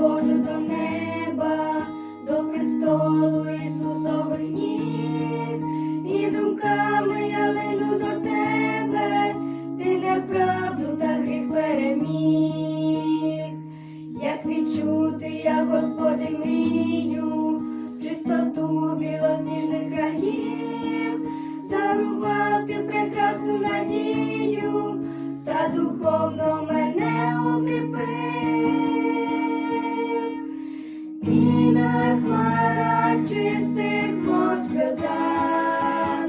Божу до неба, до престолу Ісусових ніг, і думками ялину до тебе, ти неправду та гріх переміг, як відчути, я Господи мрію. І на хмарах чистих мов сльозах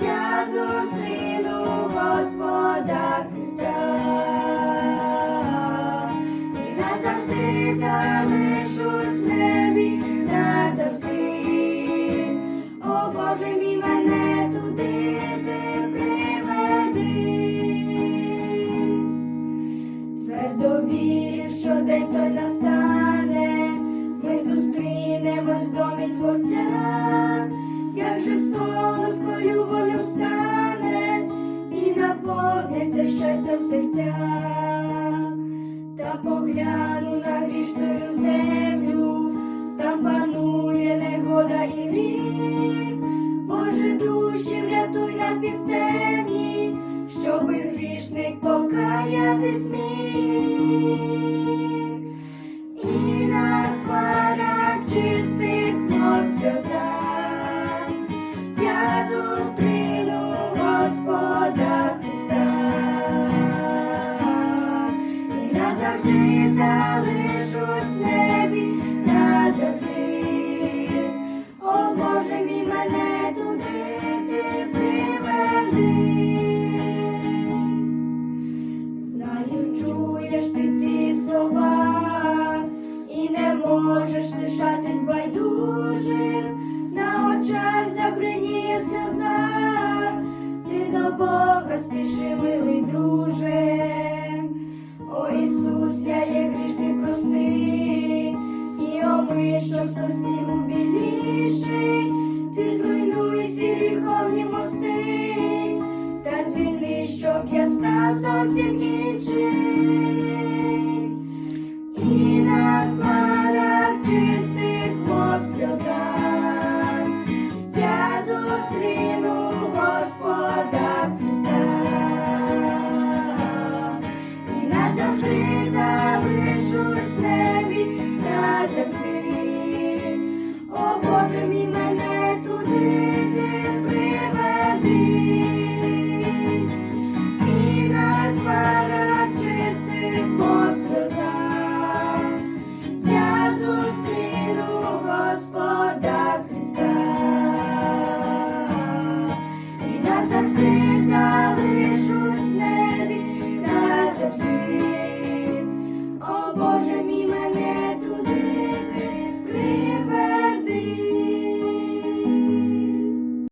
я зустріну Господа Христа і назавжди залишусь в небі, назавжди. О Боже мій мене туди приведи. Твердо вірю, що день той настане, наповняться серця, та погляну на грішну землю, там панує негода і гріх. Боже, душі врятуй на півтемні, щоби грішник покаяти зміг. залишусь в небі назавжди. О Боже мій мене туди ти приведи. Знаю, чуєш ти ці слова, і не можеш лишатись байдужим, на очах забрині сльоза, ти до Бога. Щоб совсім біліший, ти зруйнуй всі гріховні мости, та звільни, щоб я став зовсім інший, і на хмарах чистих по сльозах я зустріну Господа Христа, і назавжди залишусь небі.